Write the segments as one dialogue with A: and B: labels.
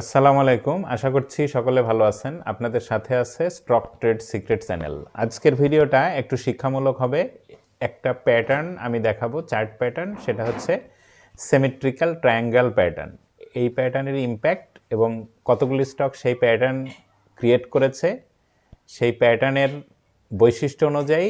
A: আসসালামু আলাইকুম। আশা করছি সকলে ভালো আছেন। আপনাদের সাথে আছে স্টক ট্রেড সিক্রেট চ্যানেল আজকের ভিডিওটা একটু শিক্ষামূলক হবে। একটা প্যাটার্ন আমি দেখাবো চার্ট প্যাটার্ন সেটা হচ্ছে সেমিট্রিক্যাল ট্রায়াঙ্গেল প্যাটার্ন এই প্যাটার্নের ইম্প্যাক্ট এবং কতগুলি স্টক সেই প্যাটার্ন ক্রিয়েট করেছে, সেই প্যাটার্নের বৈশিষ্ট্য অনুযায়ী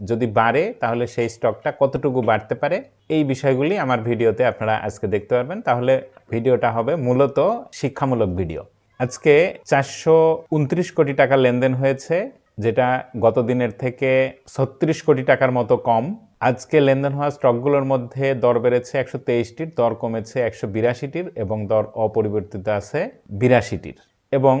A: যদি বাড়ে, তাহলে সেই স্টকটা কতটুকু বাড়তে পারে? এই বিষয়গুলি আমার ভিডিওতে আপনারা আজকে দেখতে পারবেন। তাহলে ভিডিওটা হবে মূলত শিক্ষামূলক ভিডিও। আজকে চারশো উনত্রিশ কোটি টাকা লেনদেন হয়েছে, যেটা গত দিনের থেকে ছত্রিশ কোটি টাকার মতো কম। আজকে লেনদেন হওয়া স্টকগুলোর মধ্যে দর বেড়েছে একশো তেইশটির, দর কমেছে একশো বিরাশিটির এবং দর অপরিবর্তিত আছে বিরাশিটির। এবং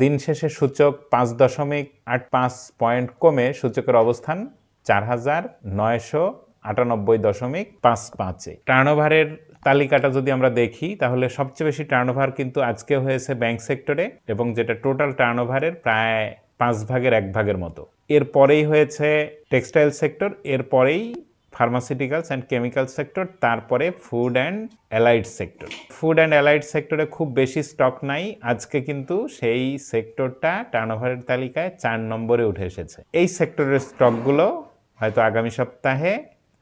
A: দিন শেষে সূচক পাঁচ দশমিক আট পাঁচ পয়েন্ট কমে সূচকের অবস্থান চার হাজার নয়শো আটানব্বই দশমিক পাঁচ পাঁচে টার্নওভারের তালিকাটা যদি আমরা দেখি, তাহলে সবচেয়ে বেশি টার্নওভার কিন্তু আজকে হয়েছে ব্যাংক সেক্টরে এবং যেটা টোটাল টার্নওভারের প্রায় পাঁচ ভাগের এক ভাগের মতো। এরপরেই হয়েছে টেক্সটাইল সেক্টর, এরপরেই ফার্মাসিউটিক্যালস অ্যান্ড কেমিক্যাল সেক্টর, তারপরে food and allied sector. Food and allied সেক্টরে খুব বেশি স্টক নাই, আজকে কিন্তু সেই সেক্টরটা টার্নওভারের তালিকায় চার নম্বরে উঠে এসেছে। এই সেক্টরের স্টকগুলো হয়তো আগামী সপ্তাহে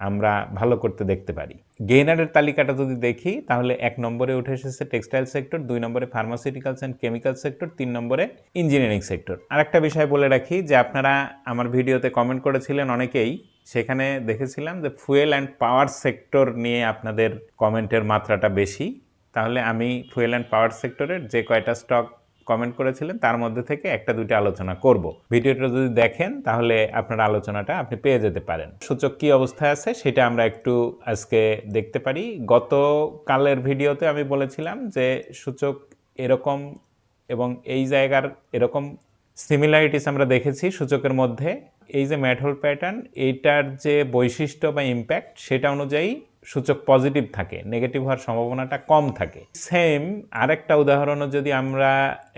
A: আমরা ভালো করতে দেখতে পারি। গেইনারের তালিকাটা যদি দেখি, তাহলে এক নম্বরে উঠে এসেছে টেক্সটাইল সেক্টর, দুই নম্বরে ফার্মাসিউটিক্যালস অ্যান্ড কেমিক্যাল সেক্টর, তিন নম্বরে ইঞ্জিনিয়ারিং সেক্টর। আর একটা বিষয় বলে রাখি যে, আপনারা আমার ভিডিওতে কমেন্ট করেছিলেন অনেকেই, সেখানে দেখেছিলাম যে, ফুয়েল অ্যান্ড পাওয়ার সেক্টর নিয়ে আপনাদের কমেন্টের মাত্রাটা বেশি। তাহলে আমি ফুয়েল অ্যান্ড পাওয়ার সেক্টরের যে কয়টা স্টক কমেন্ট করেছিলেন, তার মধ্যে থেকে একটা দুইটা আলোচনা করব। ভিডিওটা যদি দেখেন, তাহলে আপনার আলোচনাটা আপনি পেয়ে যেতে পারেন। সূচক কি অবস্থায় আছে সেটা আমরা একটু আজকে দেখতে পারি। গত কালের ভিডিওতে আমি বলেছিলাম যে সূচক এরকম এবং এই জায়গার এরকম সিমিলারিটিস আমরা দেখেছি সূচকের মধ্যে। এই যে ম্যাটহোল প্যাটার্ন, এইটার যে বৈশিষ্ট্য বা ইম্প্যাক্ট সেটা অনুযায়ী সূচক পজিটিভ থাকে নেগেটিভ হওয়ার সম্ভাবনাটা কম থাকে। সেম আরেকটা উদাহরণও যদি আমরা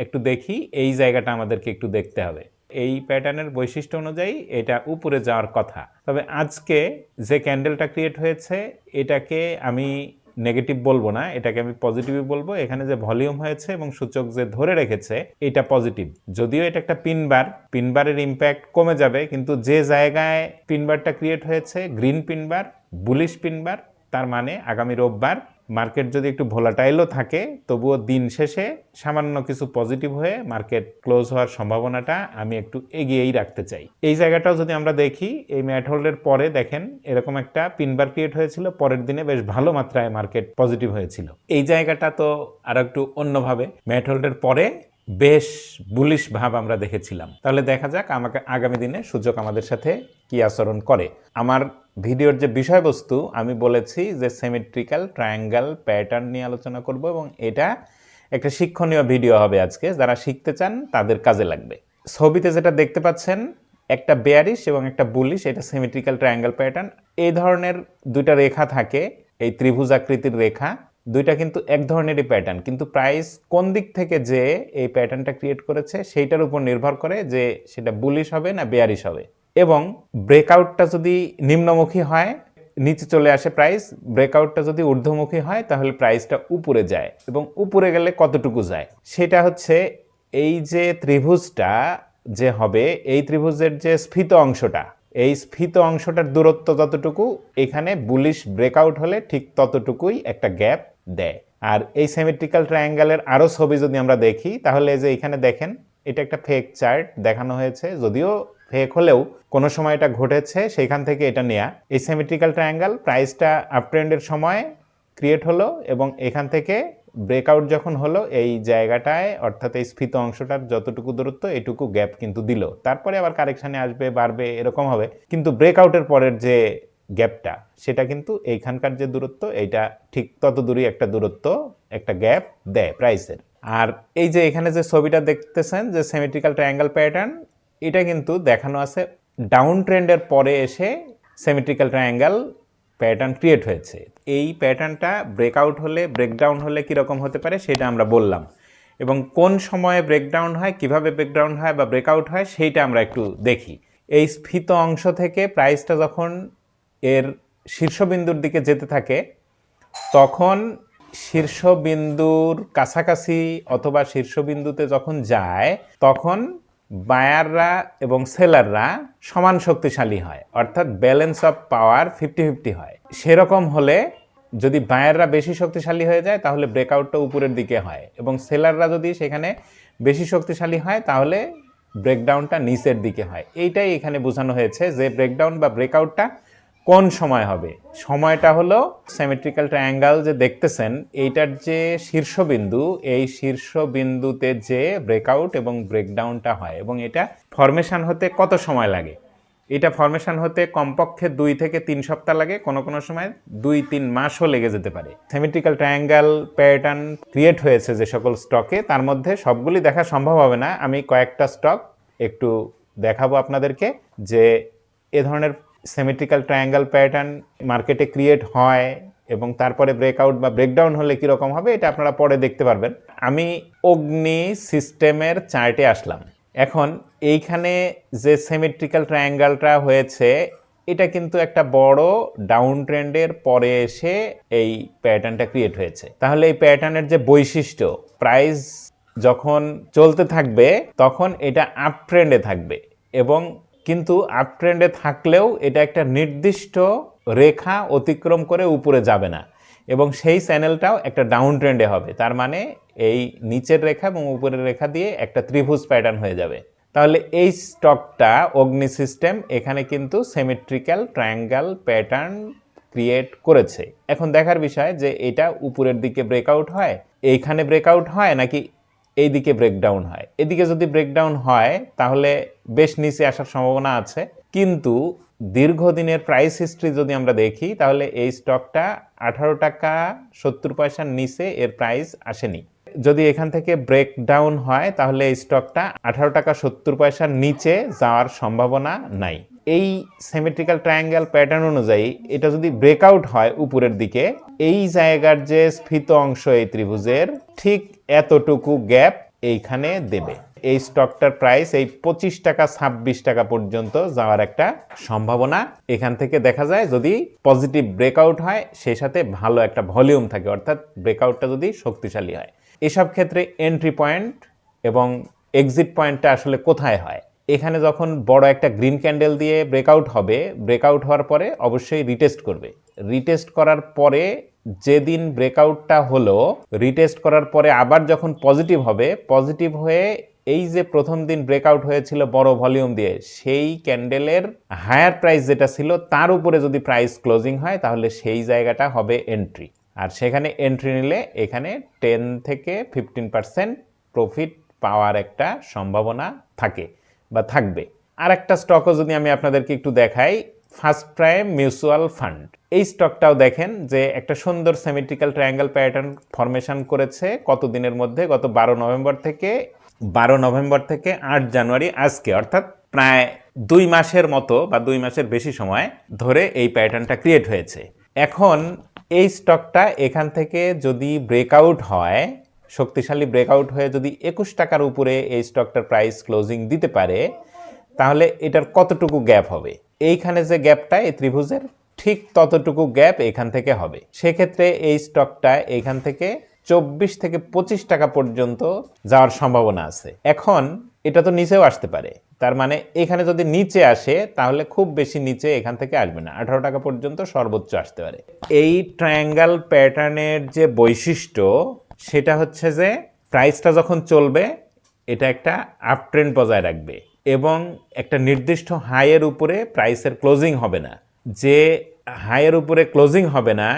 A: একটু দেখি, এই জায়গাটা আমাদেরকে একটু দেখতে হবে। এই প্যাটার্নের বৈশিষ্ট্য অনুযায়ী এটা উপরে যাওয়ার কথা। তবে আজকে যে ক্যান্ডেলটা ক্রিয়েট হয়েছে, এটাকে আমি নেগেটিভ বলব না, এটাকে আমি পজিটিভই বলব। এখানে যে ভলিউম হয়েছে এবং সূচক যে ধরে রেখেছে, এটা পজিটিভ যদিও এটা একটা পিনবার পিনবারের ইম্প্যাক্ট কমে যাবে, কিন্তু যে জায়গায় পিনবারটা ক্রিয়েট হয়েছে green pin bar bullish pin bar তার মানে আগামী রোববার মার্কেট যদি একটু ভোলাটাইলও থাকে, তবুও দিন শেষে সামান্য কিছু পজিটিভ হয়ে মার্কেট ক্লোজ হওয়ার সম্ভাবনাটা আমি একটু এগিয়েই রাখতে চাই। এই জায়গাটাও যদি আমরা দেখি, এই ম্যাট হোল্ডের পরে দেখেন এরকম একটা পিনবার ক্রিয়েট হয়েছিল, পরের দিনে বেশ ভালো মাত্রায় মার্কেট পজিটিভ হয়েছিল। এই জায়গাটা তো আর একটু অন্যভাবে, ম্যাট হোল্ডের পরে বেশ বুলিশ ভাব আমরা দেখেছিলাম। তাহলে দেখা যাক আমাকে আগামী দিনে সূচক আমাদের সাথে কি আচরণ করে। আমার ভিডিওর যে বিষয়বস্তু, আমি বলেছি যে সেমিট্রিক্যাল ট্রায়াঙ্গেল প্যাটার্ন নিয়ে আলোচনা করব এবং এটা একটা শিক্ষণীয় ভিডিও হবে আজকে। যারা শিখতে চান, তাদের কাজে লাগবে। ছবিতে যেটা দেখতে পাচ্ছেন, একটা বেয়ারিশ এবং একটা বুলিশ এটা সেমিট্রিক্যাল ট্রায়াঙ্গেল প্যাটার্ন এই ধরনের দুইটা রেখা থাকে, এই ত্রিভুজাকৃতির রেখা, দুইটা কিন্তু এক ধরনেরই প্যাটার্ন কিন্তু প্রাইস কোন দিক থেকে যে এই প্যাটার্নটা ক্রিয়েট করেছে, সেইটার উপর নির্ভর করে যে সেটা বুলিশ হবে না বেয়ারিশ হবে। এবং ব্রেকআউটটা যদি নিম্নমুখী হয়, নিচে চলে আসে প্রাইস ব্রেকআউটটা যদি ঊর্ধ্বমুখী হয়, তাহলে প্রাইসটা উপরে যায় এবং উপরে গেলে কতটুকু যায়? সেটা হচ্ছে এই যে ত্রিভুজটা যে হবে, এই ত্রিভুজের যে স্ফীত অংশটা, এই স্ফীত অংশটার দূরত্ব যতটুকু, এখানে বুলিশ ব্রেকআউট হলে ঠিক ততটুকুই একটা গ্যাপ দেয়। আর এই সেমিট্রিক্যাল ট্রায়াঙ্গেলের আরও ছবি যদি আমরা দেখি, তাহলে যে এখানে দেখেন, এটা একটা ফেক চার্ট দেখানো হয়েছে, যদিও ফেক হলেও কোনো সময় এটা ঘটেছে, সেইখান থেকে এটা নেয়া। এই সেমিট্রিক্যাল ট্রায়াঙ্গেল প্রাইসটা আপট্রেন্ডের সময় ক্রিয়েট হলো এবং এখান থেকে ব্রেকআউট যখন হলো, এই জায়গাটায়, অর্থাৎ এই স্ফীত অংশটার যতটুকু দূরত্ব, এটুকু গ্যাপ কিন্তু দিল। তারপরে আবার কারেকশানে আসবে, বাড়বে, এরকম হবে। কিন্তু ব্রেকআউটের পরের যে গ্যাপটা সেটা কিন্তু এইখানকার যে দূরত্ব, এইটা ঠিক তত দূরই একটা দূরত্ব, একটা গ্যাপ দেয় প্রাইসের আর এই যে এখানে যে ছবিটা দেখতেছেন, যে সেমিট্রিক্যাল ট্রায়াঙ্গেল প্যাটার্ন এটা কিন্তু দেখানো আছে ডাউন ট্রেন্ডের পরে এসে সেমিট্রিক্যাল ট্রায়াঙ্গেল প্যাটার্ন ক্রিয়েট হয়েছে। এই প্যাটার্নটা ব্রেকআউট হলে ব্রেকডাউন হলে কীরকম হতে পারে সেটা আমরা বললাম। এবং কোন সময়ে ব্রেকডাউন হয়, কীভাবে ব্রেকডাউন হয় বা ব্রেকআউট হয় সেইটা আমরা একটু দেখি। এই স্ফীত অংশ থেকে প্রাইসটা যখন এর শীর্ষবিন্দুর দিকে যেতে থাকে, তখন শীর্ষবিন্দুর কাছাকাছি অথবা শীর্ষবিন্দুতে যখন যায়, তখন বায়াররা এবং সেলাররা সমান শক্তিশালী হয়, অর্থাৎ balance of power fifty fifty হয়। সেরকম হলে যদি বায়াররা বেশি শক্তিশালী হয়ে যায়, তাহলে ব্রেকআউটটা উপরের দিকে হয় এবং সেলাররা যদি সেখানে বেশি শক্তিশালী হয়, তাহলে ব্রেকডাউনটা নিচের দিকে হয়। এইটাই এখানে বোঝানো হয়েছে যে ব্রেকডাউন বা ব্রেকআউটটা কোন সময় হবে? সময়টা হলো সিমেট্রিক্যাল ট্রায়াঙ্গেল যে দেখতেছেন, এইটার যে শীর্ষবিন্দু, এই শীর্ষবিন্দুতে যে ব্রেকআউট এবং ব্রেকডাউনটা হয়, এবং এটা ফরমেশন হতে কত সময় লাগে? এটা ফরমেশন হতে কমপক্ষে দুই থেকে তিন সপ্তাহ লাগে, কোনো কোনো সময় দুই তিন মাসও লেগে যেতে পারে। সেমেট্রিক্যাল ট্রায়াঙ্গেল প্যাটার্ন ক্রিয়েট হয়েছে যে সকল স্টকে তার মধ্যে সবগুলি দেখা সম্ভব হবে না। আমি কয়েকটা স্টক একটু দেখাবো আপনাদেরকে যে এ ধরনের সিমেট্রিক্যাল ট্রায়াঙ্গেল প্যাটার্ন মার্কেটে ক্রিয়েট হয় এবং তারপরে ব্রেকআউট বা ব্রেকডাউন হলে কীরকম হবে, এটা আপনারা পরে দেখতে পারবেন। আমি অগ্নি সিস্টেমের চার্টে আসলাম। এখন এইখানে যে সিমেট্রিক্যাল ট্রায়াঙ্গেলটা হয়েছে, এটা কিন্তু একটা বড় ডাউন ট্রেন্ডের পরে এসে এই প্যাটার্নটা ক্রিয়েট হয়েছে। তাহলে এই প্যাটার্নের যে বৈশিষ্ট্য প্রাইস যখন চলতে থাকবে, তখন এটা আপ ট্রেন্ডে থাকবে এবং কিন্তু আপ ট্রেন্ডে থাকলেও এটা একটা নির্দিষ্ট রেখা অতিক্রম করে উপরে যাবে না। এবং সেই চ্যানেলটাও একটা ডাউন ট্রেন্ডে হবে। তার মানে এই নিচের রেখা এবং উপরের রেখা দিয়ে একটা ত্রিভুজ প্যাটার্ন হয়ে যাবে। তাহলে এই স্টকটা অগ্নি সিস্টেম এখানে কিন্তু সেমেট্রিক্যাল ট্রায়াঙ্গেল প্যাটার্ন ক্রিয়েট করেছে। এখন দেখার বিষয় যে এটা উপরের দিকে ব্রেকআউট হয়, এইখানে ব্রেকআউট হয় নাকি এই দিকে ব্রেকডাউন হয়। এদিকে যদি ব্রেকডাউন হয়, তাহলে বেশ নিচে আসার সম্ভাবনা আছে। কিন্তু দীর্ঘদিনের প্রাইস হিস্ট্রি যদি আমরা দেখি, তাহলে এই স্টকটা আঠারো টাকা সত্তর পয়সার নিচে এর প্রাইস আসেনি। যদি এখান থেকে ব্রেকডাউন হয়, তাহলে এই স্টকটা আঠারো টাকা সত্তর পয়সার নিচে যাওয়ার সম্ভাবনা নাই। এই সিমেট্রিক্যাল ট্রায়াঙ্গেল প্যাটার্ন অনুযায়ী এটা যদি ব্রেকআউট হয় উপরের দিকে, এই জায়গার যে স্ফীত অংশ এই ত্রিভুজের ঠিক এতটুকু গ্যাপ এইখানে দেবে। এই স্টকটার প্রাইস এই পঁচিশ টাকা, ছাব্বিশ টাকা পর্যন্ত যাওয়ার একটা সম্ভাবনা। এখান থেকে দেখা যায় যদি পজিটিভ ব্রেকআউট হয়, সেই সাথে ভালো একটা ভলিউম থাকে, অর্থাৎ ব্রেকআউটটা যদি শক্তিশালী হয়। এসব ক্ষেত্রে এন্ট্রি পয়েন্ট এবং এক্সিট পয়েন্টটা আসলে কোথায় হয়? এখানে যখন বড় একটা গ্রিন ক্যান্ডেল দিয়ে ব্রেকআউট হবে, ব্রেকআউট হওয়ার পরে অবশ্যই রিটেস্ট করবে। রিটেস্ট করার পরে যেদিন ব্রেকআউটটা হলো, রিটেস্ট করার পরে আবার যখন পজিটিভ হবে, পজিটিভ হয়ে এই যে প্রথম দিন ব্রেকআউট হয়েছিল বড় ভলিউম দিয়ে, সেই ক্যান্ডেলের হায়ার প্রাইস যেটা ছিল, তার উপরে যদি প্রাইস ক্লোজিং হয়, তাহলে সেই জায়গাটা হবে এন্ট্রি। আর সেখানে এন্ট্রি নিলে এখানে টেন থেকে ফিফটিন পার্সেন্ট প্রফিট পাওয়ার একটা সম্ভাবনা থাকে। বা থাকবে। আর একটা স্টকও যদি আমি আপনাদেরকে একটু দেখাই ফার্স্ট প্রাইম মিউচুয়াল ফান্ড এই স্টকটাও দেখেন যে একটা সুন্দর সেমেট্রিক্যাল ট্রায়াঙ্গেল প্যাটার্ন ফরমেশন করেছে কত দিনের মধ্যে? গত বারো নভেম্বর থেকে, বারো নভেম্বর থেকে আট জানুয়ারি আজকে, অর্থাৎ প্রায় দুই মাসের মতো বা দুই মাসের বেশি সময় ধরে এই প্যাটার্নটা ক্রিয়েট হয়েছে। এখন এই স্টকটা এখান থেকে যদি ব্রেকআউট হয় শক্তিশালী ব্রেকআউট হয়ে যদি একুশ টাকার উপরে এই স্টকটার প্রাইস ক্লোজিং দিতে পারে, তাহলে এটার কতটুকু গ্যাপ হবে? এইখানে যে গ্যাপটা এই ত্রিভুজের, ঠিক ততটুকু গ্যাপ এখান থেকে হবে। সেক্ষেত্রে এই স্টকটা এখান থেকে চব্বিশ থেকে পঁচিশ টাকা পর্যন্ত যাওয়ার সম্ভাবনা আছে। এখন এটা তো নিচেও আসতে পারে। তার মানে এখানে যদি নিচে আসে, তাহলে খুব বেশি নিচে এখান থেকে আসবে না। আঠারো টাকা পর্যন্ত সর্বোচ্চ আসতে পারে। এই ট্রায়াঙ্গেল প্যাটার্নের যে বৈশিষ্ট্য সেটা হচ্ছে যে প্রাইসটা যখন চলবে, এটা একটা আপ ট্রেন্ড বজায় রাখবে এবং একটা নির্দিষ্ট হাইয়ের উপরে প্রাইসের ক্লোজিং হবে না। যে হাইয়ের উপরে ক্লোজিং হবে না,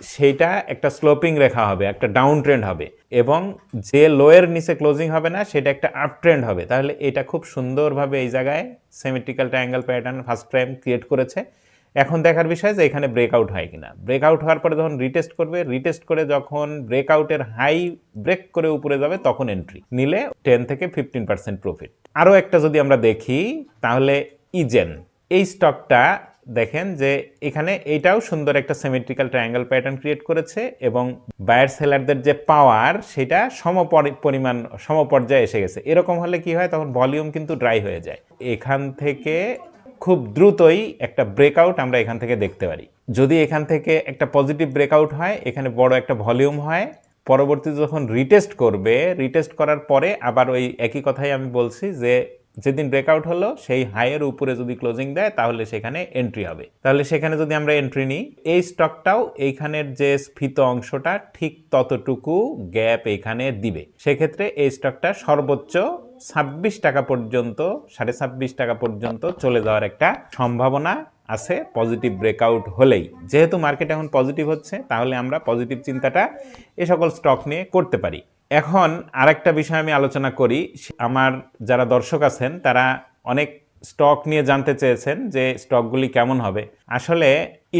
A: সেইটা একটা স্লোপিং রেখা হবে, একটা ডাউন ট্রেন্ড হবে এবং যে লোয়ের নিচে ক্লোজিং হবে না, সেটা একটা আপ ট্রেন্ড হবে। তাহলে এটা খুব সুন্দরভাবে এই জায়গায় symmetrical triangle pattern first time create করেছে। এখন দেখার বিষয় যে এখানে ব্রেকআউট হয় কিনা। ব্রেকআউট হওয়ার পরে যখন রিটেস্ট করবে রিটেস্ট করে যখন ব্রেকআউটের হাই ব্রেক করে উপরে যাবে, তখন এন্ট্রি নিলে টেন থেকে ফিফটিন পার্সেন্ট প্রফিট আরও একটা যদি আমরা দেখি, তাহলে ইজেন এই স্টকটা দেখেন যে এখানে এটাও সুন্দর একটা সিমেট্রিক্যাল ট্রায়াঙ্গেল প্যাটার্ন ক্রিয়েট করেছে এবং বায়ার সেলারদের যে পাওয়ার সেটা সম পরিমাণ, সমপর্যায়ে এসে গেছে। এরকম হলে কি হয়? তখন ভলিউম কিন্তু ড্রাই হয়ে যায়। এখান থেকে খুব দ্রুতই একটা ব্রেকআউট আমরা এখান থেকে দেখতে পারি। যদি এখান থেকে একটা পজিটিভ ব্রেকআউট হয়, এখানে বড় একটা ভলিউম হয় পরবর্তীতে যখন রিটেস্ট করবে রিটেস্ট করার পরে আবার ওই একই কথাই আমি বলছি যে, যেদিন ব্রেকআউট হলো, সেই হাইয়ের উপরে যদি ক্লোজিং দেয়, তাহলে সেখানে এন্ট্রি হবে। তাহলে সেখানে যদি আমরা এন্ট্রি নিই, এই স্টকটাও এইখানের যে স্ফীত অংশটা ঠিক ততটুকু গ্যাপ এইখানে দিবে। সেক্ষেত্রে এই স্টকটা সর্বোচ্চ ছাব্বিশ টাকা পর্যন্ত, সাড়ে ছাব্বিশ টাকা পর্যন্ত চলে যাওয়ার একটা সম্ভাবনা আছে পজিটিভ ব্রেকআউট হলেই। যেহেতু মার্কেট এখন পজিটিভ হচ্ছে, তাহলে আমরা পজিটিভ চিন্তাটা এ সকল স্টক নিয়ে করতে পারি। এখন আরেকটা বিষয় আমি আলোচনা করি আমার যারা দর্শক আছেন, তারা অনেক স্টক নিয়ে জানতে চেয়েছেন যে স্টকগুলি কেমন হবে। আসলে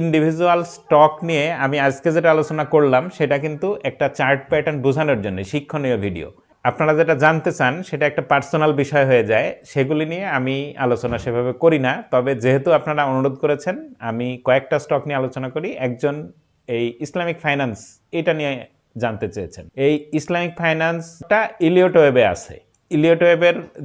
A: ইন্ডিভিজুয়াল স্টক নিয়ে আমি আজকে যেটা আলোচনা করলাম, সেটা কিন্তু একটা চার্ট প্যাটার্ন বোঝানোর জন্য, শিক্ষণীয় ভিডিও আপনারা যেটা জানতে চান, সেটা একটা পার্সোনাল বিষয় হয়ে যায়। সেগুলি নিয়ে আমি আলোচনা সেভাবে করি না। তবে যেহেতু আপনারা অনুরোধ করেছেন, আমি কয়েকটা স্টক নিয়ে আলোচনা করি। একজন এই ইসলামিক ফাইন্যান্স এটা নিয়ে জানতে চেয়েছেন। এই ইসলামিক ফাইন্যান্সটা ইলিয়ট আছে। ইলিয়ট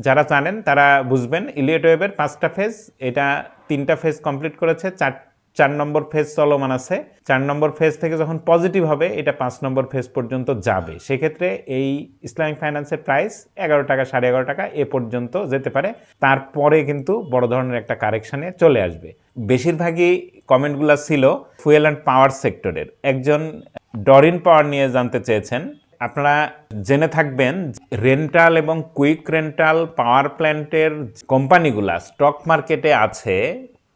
A: যারা জানেন, তারা বুঝবেন ইলিয়ট পাঁচটা ফেজ এটা তিনটা ফেজ কমপ্লিট করেছে চার চার নম্বর ফেজ চলমান আছে। চার নম্বর ফেজ থেকে যখন পজিটিভ হবে, এটা পাঁচ নম্বর ফেজ পর্যন্ত যাবে। সেক্ষেত্রে এই ইসলামিক ফাইন্যান্সের প্রাইস এগারো টাকা, সাড়ে এগারো টাকা এ পর্যন্ত যেতে পারে। তারপরে কিন্তু বড় ধরনের একটা কারেকশানে চলে আসবে। বেশিরভাগই কমেন্টগুলো ছিল ফুয়েল অ্যান্ড পাওয়ার সেক্টরের একজন ডরিন পাওয়ার নিয়ে জানতে চেয়েছেন। আপনারা জেনে থাকবেন রেন্টাল এবং কুইক রেন্টাল পাওয়ার প্ল্যান্টের কোম্পানিগুলা স্টক মার্কেটে আছে।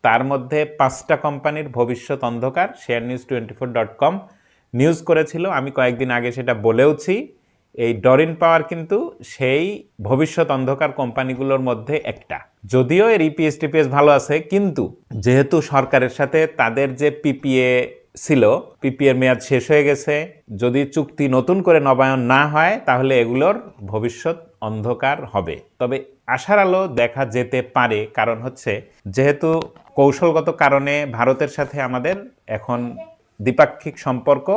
A: তার মধ্যে পাঁচটা কোম্পানির ভবিষ্যৎ অন্ধকার share news twenty four dot com news করেছিল। আমি কয়েকদিন আগে সেটা বলেওছি। এই ডরিন পাওয়ার কিন্তু সেই ভবিষ্যৎ অন্ধকার কোম্পানিগুলোর মধ্যে একটা। যদিও এর ইপিএস টিপিএস ভালো আছে, কিন্তু যেহেতু সরকারের সাথে তাদের যে পিপিএ ছিল পিপিএর মেয়াদ শেষ হয়ে গেছে, যদি চুক্তি নতুন করে নবায়ন না হয়, তাহলে এগুলোর ভবিষ্যৎ অন্ধকার হবে। তবে আশার আলো দেখা যেতে পারে, কারণ হচ্ছে যেহেতু কৌশলগত কারণে ভারতের সাথে আমাদের এখন দ্বিপাক্ষিক সম্পর্ক,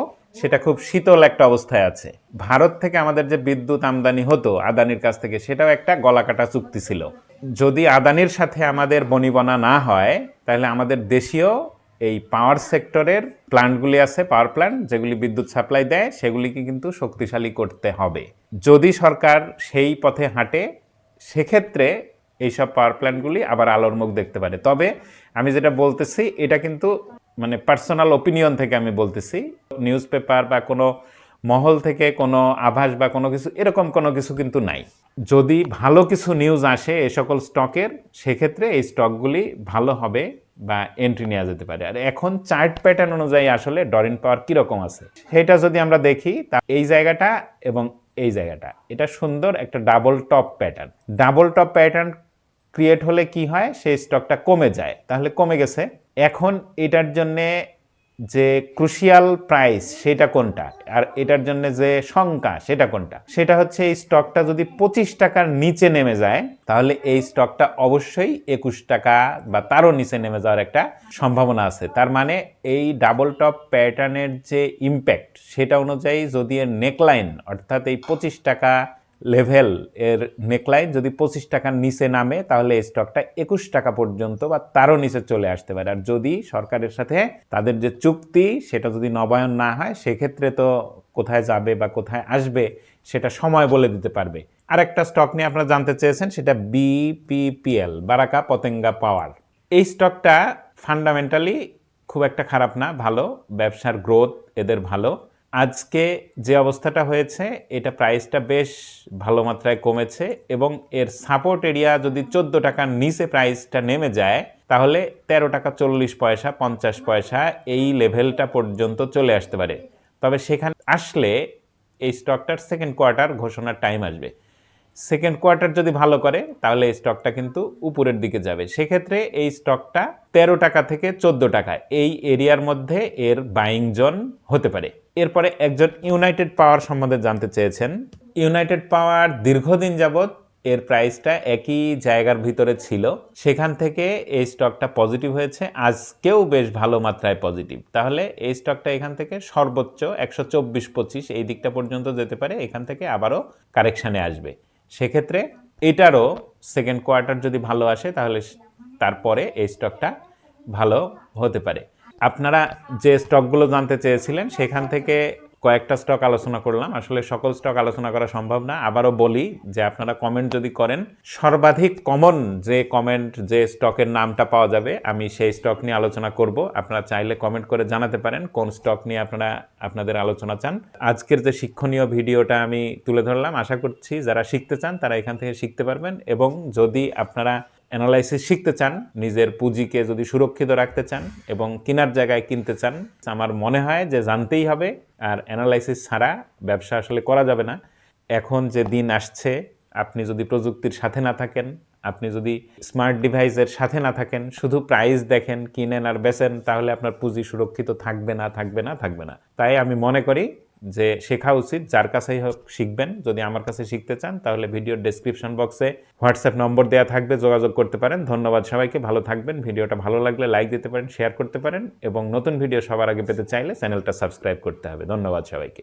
A: সেটা খুব শীতল একটা অবস্থায় আছে। ভারত থেকে আমাদের যে বিদ্যুৎ আমদানি হতো আদানির কাছ থেকে, সেটাও একটা গলাকাটা চুক্তি ছিল। যদি আদানির সাথে আমাদের বনিবনা না হয়, তাহলে আমাদের দেশীয় এই পাওয়ার সেক্টরের প্ল্যান্টগুলি আছে, পাওয়ার প্ল্যান্ট, যেগুলি বিদ্যুৎ সাপ্লাই দেয়, সেগুলিকে কিন্তু শক্তিশালী করতে হবে। যদি সরকার সেই পথে হাঁটে, সেক্ষেত্রে এইসব পাওয়ার প্ল্যান্টগুলি আবার আলোর মুখ দেখতে পারে। তবে আমি যেটা বলতেছি, এটা কিন্তু মানে পার্সোনাল ওপিনিয়ন থেকে আমি বলতেছি। নিউজ পেপার বা কোনো মহল থেকে কোনো আভাস বা কোনো কিছু, এরকম কোনো কিছু কিন্তু নাই। যদি ভালো কিছু নিউজ আসে এ সকল স্টকের সেক্ষেত্রে এই স্টকগুলি ভালো হবে বা এন্ট্রি নেওয়া যেতে পারে। আর এখন চার্ট প্যাটার্ন অনুযায়ী আসলে ডরিন পাওয়ার কীরকম আছে? সেটা যদি আমরা দেখি, তা এই জায়গাটা এবং এই জায়গাটা। এটা সুন্দর একটা double top pattern double top pattern create হলে কি হয়? সেই স্টকটা কমে যায়। তাহলে কমে গেছে। এখন এটার জন্যে যে ক্রুশিয়াল প্রাইস সেটা কোনটা? আর এটার জন্য যে শঙ্কা সেটা কোনটা? সেটা হচ্ছে এই স্টকটা যদি পঁচিশ টাকার নিচে নেমে যায়, তাহলে এই স্টকটা অবশ্যই একুশ টাকা বা তারও নিচে নেমে যাওয়ার একটা সম্ভাবনা আছে। তার মানে এই ডাবল টপ প্যাটার্নের যে ইম্প্যাক্ট সেটা অনুযায়ী যদি এর নেকলাইন অর্থাৎ এই পঁচিশ টাকা লেভেল এর নেকলাইন যদি পঁচিশ টাকার নিচে নামে, তাহলে এই স্টকটা একুশ টাকা পর্যন্ত বা তারও নিচে চলে আসতে পারে। আর যদি সরকারের সাথে তাদের যে চুক্তি, সেটা যদি নবায়ন না হয়, সেক্ষেত্রে তো কোথায় যাবে বা কোথায় আসবে, সেটা সময় বলে দিতে পারবে। আর একটা স্টক নিয়ে আপনারা জানতে চেয়েছেন, সেটা বিপিপিএল বারাকা পতেঙ্গা পাওয়ার। এই স্টকটা ফান্ডামেন্টালি খুব একটা খারাপ না, ভালো। ব্যবসার গ্রোথ এদের ভালো। আজকে যে অবস্থাটা হয়েছে, এটা প্রাইসটা বেশ ভালো মাত্রায় কমেছে এবং এর সাপোর্ট এরিয়া যদি চোদ্দ টাকার নিচে প্রাইসটা নেমে যায়, তাহলে তেরো টাকা চল্লিশ পয়সা, পঞ্চাশ পয়সা এই লেভেলটা পর্যন্ত চলে আসতে পারে। তবে সেখানে আসলে এই স্টকটার সেকেন্ড কোয়ার্টার ঘোষণার টাইম আসবে। সেকেন্ড কোয়ার্টার যদি ভালো করে, তাহলে এই স্টকটা কিন্তু উপরের দিকে যাবে। সেক্ষেত্রে এই স্টকটা তেরো টাকা থেকে চোদ্দ টাকা, এই এরিয়ার মধ্যে এর বাইং জোন হতে পারে। এরপরে একজন ইউনাইটেড পাওয়ার সম্বন্ধে জানতে চেয়েছেন। ইউনাইটেড পাওয়ার দীর্ঘদিন যাবৎ এর প্রাইসটা একই জায়গার ভিতরে ছিল। সেখান থেকে এই স্টকটা পজিটিভ হয়েছে। আজকেও বেশ ভালো মাত্রায় পজিটিভ তাহলে এই স্টকটা এখান থেকে সর্বোচ্চ একশো চব্বিশ পঁচিশ, এই দিকটা পর্যন্ত যেতে পারে। এখান থেকে আবারও কারেকশানে আসবে। সেক্ষেত্রে এটারও সেকেন্ড কোয়ার্টার যদি ভালো আসে, তাহলে তারপরে এই স্টকটা ভালো হতে পারে। আপনারা যে স্টকগুলো জানতে চেয়েছিলেন, সেখান থেকে কয়েকটা স্টক আলোচনা করলাম। আসলে সকল স্টক আলোচনা করা সম্ভব না। আবারও বলি যে আপনারা কমেন্ট যদি করেন, সর্বাধিক কমন যে কমেন্ট যে স্টকের নামটা পাওয়া যাবে, আমি সেই স্টক নিয়ে আলোচনা করব। আপনারা চাইলে কমেন্ট করে জানাতে পারেন কোন স্টক নিয়ে আপনারা, আপনাদের আলোচনা চান। আজকের যে শিক্ষণীয় ভিডিওটা আমি তুলে ধরলাম, আশা করছি যারা শিখতে চান তারা এখান থেকে শিখতে পারবেন। এবং যদি আপনারা অ্যানালাইসিস শিখতে চান, নিজের পুঁজিকে যদি সুরক্ষিত রাখতে চান এবং কেনার জায়গায় কিনতে চান, আমার মনে হয় যে জানতেই হবে। আর অ্যানালাইসিস ছাড়া ব্যবসা আসলে করা যাবে না। এখন যে দিন আসছে, আপনি যদি প্রযুক্তির সাথে না থাকেন, আপনি যদি স্মার্ট ডিভাইসের সাথে না থাকেন, শুধু প্রাইস দেখেন, কিনেন আর বেচেন, তাহলে আপনার পুঁজি সুরক্ষিত থাকবে না থাকবে না থাকবে না। তাই আমি মনে করি যে শেখা উচিত, যার কাছেই হোক শিখবেন। যদি আমার কাছে শিখতে চান, তাহলে ভিডিওর ডেসক্রিপশন বক্সে হোয়াটসঅ্যাপ নম্বর দেওয়া থাকবে, যোগাযোগ করতে পারেন। ধন্যবাদ সবাইকে, ভালো থাকবেন। ভিডিওটা ভালো লাগলে লাইক দিতে পারেন শেয়ার করতে পারেন এবং নতুন ভিডিও সবার আগে পেতে চাইলে চ্যানেলটা সাবস্ক্রাইব করতে হবে। ধন্যবাদ সবাইকে।